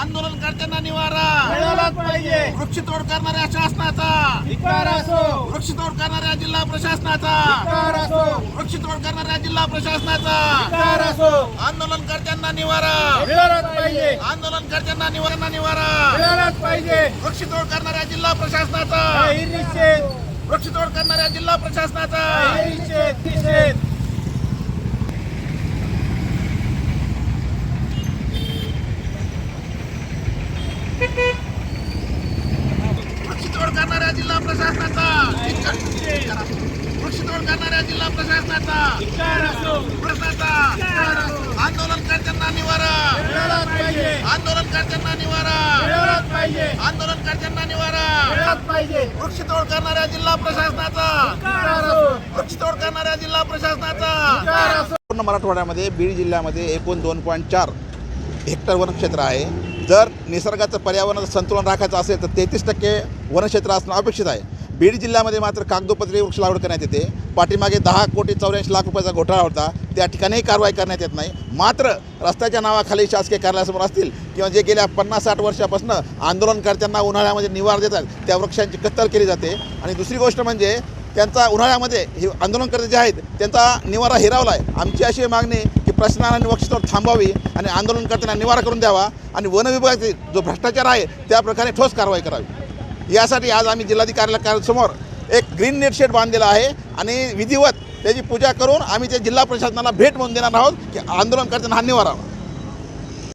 आंदोलनकर्त्यांना निवारा मिळालाच निवारा वृक्षतोड करणाऱ्या शासनाचा. वृक्षतोड करणाऱ्या जिल्हा प्रशासनाचा. वृक्षतोड करणाऱ्या जिल्हा प्रशासनाचा. आंदोलनकर्त्यांना निवारा. आंदोलनकर्त्यांना निवारा. निवारा वृक्षतोड करणाऱ्या जिल्हा प्रशासनाचा. वृक्षतोड करणाऱ्या जिल्हा प्रशासनाचा काही निषेध निषेध वृक्षतोड करणाऱ्या जिल्हा प्रशासनाचा. वृक्षतोड करणाऱ्या जिल्हा प्रशासनाचा. आंदोलन करताना प्रशासनाचा. आंदोलनकर्त्यांना निवारा. आंदोलन करताना आंदोलनकर्त्यांना निवारा. मिळालाच पाहिजे आंदोलनकर्त्यांना निवारा. पाहिजे वृक्षतोड करणाऱ्या जिल्हा प्रशासनाचा. वृक्षतोड करणाऱ्या जिल्हा प्रशासनाचा. पूर्ण मराठवाड्यामध्ये बीड जिल्ह्यामध्ये एकूण दोन पॉईंट चार हेक्टर वनक्षेत्र आहे. जर निसर्गाचं पर्यावरणाचं संतुलन राखायचं असेल तर तेहतीस टक्के वनक्षेत्र असणं अपेक्षित आहे. बीड जिल्ह्यामध्ये मात्र कागदोपत्री वृक्ष लागवड करण्यात येते. पाठीमागे दहा कोटी चौऱ्याऐंशी लाख रुपयाचा घोटाळा होता. त्या ठिकाणीही कारवाई करण्यात येत नाही. मात्र रस्त्याच्या नावाखाली शासकीय कार्यालयासमोर असतील किंवा जे गेल्या पन्नास साठ वर्षापासून आंदोलनकर्त्यांना उन्हाळ्यामध्ये निवार देतात त्या वृक्षांची कत्तल केली जाते. आणि दुसरी गोष्ट म्हणजे त्यांचा उन्हाळ्यामध्ये हे आंदोलनकर्ते जे आहेत त्यांचा निवारा हिरावला आहे आमची अशी मागणी प्रशासनाने वक्षतोड थांबवावी आणि आंदोलनकर्त्यांना निवारा करून द्यावा आणि वन विभागाचे जो भ्रष्टाचार आहे त्या प्रकारे ठोस कारवाई करावी. यासाठी आज आम्ही जिल्हाधिकाऱ्याला कार्यालयासमोर एक ग्रीन नेट शेड बांधलेला आहे आणि विधिवत त्याची पूजा करून आम्ही त्या जिल्हा प्रशासनाला भेट म्हणून देणार आहोत की आंदोलनकर्त्यांना हा निवारा